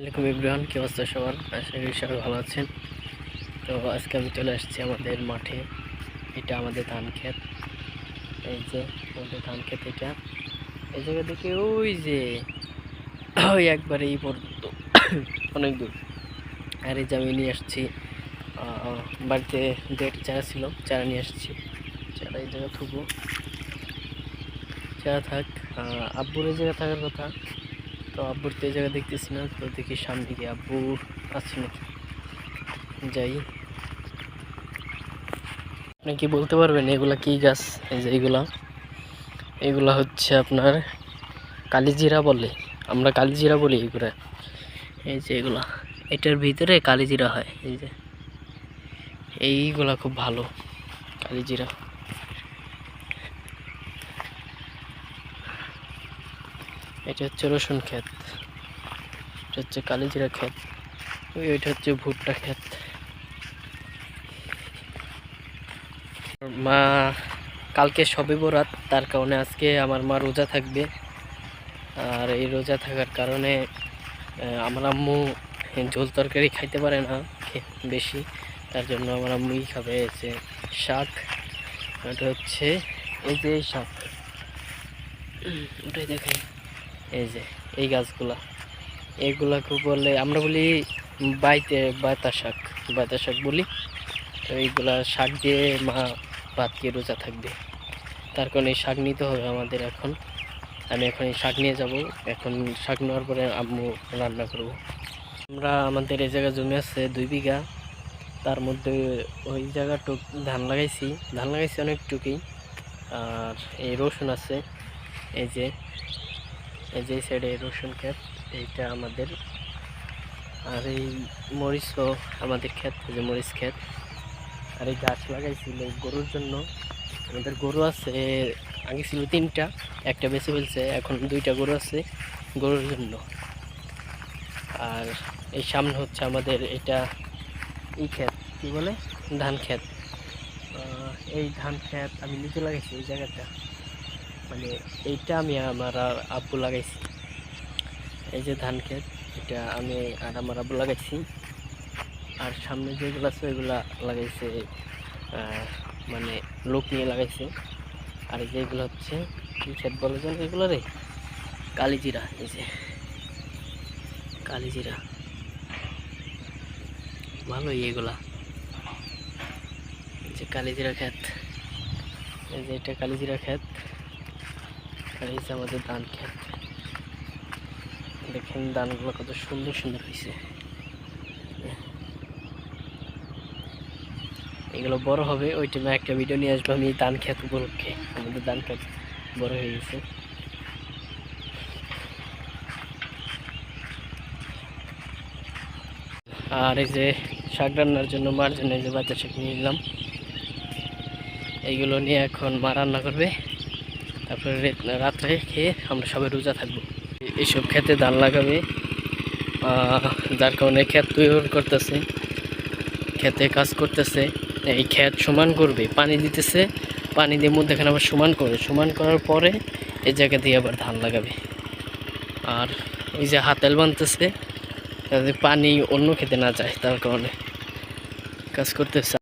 আসসালামাইকুম ইব্রাহান কি অবস্থা সবার? আশা করি সবাই ভালো আছেন। তো আজকে আমি চলে আসছি আমাদের মাঠে। এটা আমাদের ধান ক্ষেত। এই যে, আমাদের ধান ক্ষেত এটা। এই জায়গা থেকে ওই যে, ওই একবারে এই পর্যন্ত। অনেক দূর। আর এই যে আমি নিয়ে আসছি বাড়িতে দু একটা চারা ছিল, চারা নিয়ে আসছি। চারা এই জায়গা থুবো। চারা থাক আব্বুর এই জায়গা থাকার কথা। তো আব্বুর তো এই জায়গা দেখতেছি না, তো দেখি সামনে গিয়ে আব্বু আছে নাকি? যাই। আপনি কি বলতে পারবেন এগুলা কি গাছ? এই যে এগুলা। এগুলা হচ্ছে আপনার কালিজিরা বলে। আমরা কালিজিরা বলি এগুলা। এই যে এগুলা। এটার ভিতরে কালিজিরা হয়, এই যে। এইগুলা খুব ভালো, কালিজিরা। এটা হচ্ছে রসুন ক্ষেত। এটা হচ্ছে কালিজিরা ক্ষেত। ওইটা হচ্ছে ভুট্টা ক্ষেত। মা, কালকে সবে বরাত, তার কারণে আজকে আমার মা রোজা থাকবে। আর এই রোজা থাকার কারণে আমার আম্মু ঝোল তরকারি খাইতে পারে না বেশি। তার জন্য আমার আম্মুই খাবে যে শাক। ওটা হচ্ছে এই যে শাক। ওটাই দেখাই। এই যে, এই গাছগুলা। এইগুলা খুব বলে আমরা বলি বাইতে বাতা শাক। বাতা শাক বলি। তো এইগুলা শাক দিয়ে মা ভাত খেয়ে রোজা থাকবে। তার কারণে শাক নিতে হবে আমাদের এখন। আমি এখন এই শাক নিয়ে যাব। এখন শাক নেওয়ার পরে আম্মু রান্না করব। আমরা আমাদের এই জায়গা জমি আছে দুই বিঘা। তার মধ্যে ওই জায়গাটুক ধান লাগাইছি। ধান লাগাইছি অনেক অনেকটুকুই। আর এই রসুন আছে। এই যে এই যে সাইডে রসুন ক্ষেত, এইটা আমাদের। আর এই মরিচও আমাদের ক্ষেত যে মরিচ ক্ষেত। আর এই গাছ লাগাইছিল গরুর জন্য। আমাদের গরু আছে আগে ছিল তিনটা, একটা বেশি ফেলছে, এখন দুইটা গরু আছে গরুর জন্য। আর এই সামনে হচ্ছে আমাদের এটা ই ক্ষেত, কী বলে? ধান ক্ষেত। এই ধান ক্ষেত আমি নিজে লাগাইছি এই জায়গাটা। মানে এইটা আমি আমার আর আব্বু লাগাইছি। এই যে ধান ক্ষেত, এটা আমি আর আমার আব্বু লাগাইছি। আর সামনে যেগুলো আছে, ওইগুলা লাগাইছে মানে লোক নিয়ে লাগাইছে। আর যেগুলো হচ্ছে, কি ক্ষেত বলে যেন এগুলো রে? কালিজিরা, এই যে। কালিজিরা। ভালোই এগুলা। যে কালিজিরা ক্ষেত। এই যে এটা কালিজিরা ক্ষেত। আমাদের ধান ক্ষেত দেখেন ধানগুলো কত সুন্দর সুন্দর হয়েছে এগুলো বড় হবে, ওই টাইমে একটা ভিডিও নিয়ে আসব আমি ধান ক্ষেত উপলক্ষে। আমাদের ধান ক্ষেত বড় হয়ে গেছে। আর এই যে শাক রান্নার জন্য মার জন্য এই যে বাচ্চা শাক নিয়ে নিলাম এইগুলো নিয়ে এখন মা রান্না করবে। তারপরে রাত্রে খেয়ে আমরা সবাই রোজা থাকব। এইসব খেতে ধান লাগাবে। যার কারণে ক্ষেত তৈরি করতেছে। খেতে কাজ করতেছে। এই ক্ষেত সমান করবে, পানি দিতেছে। পানি দিয়ে মধ্যেখানে আবার সমান করে। সমান করার পরে এই জায়গা দিয়ে আবার ধান লাগাবে। আর এই যে হাতেল বানতেছে পানি অন্য খেতে না যায়, তার কারণে কাজ করতেছে।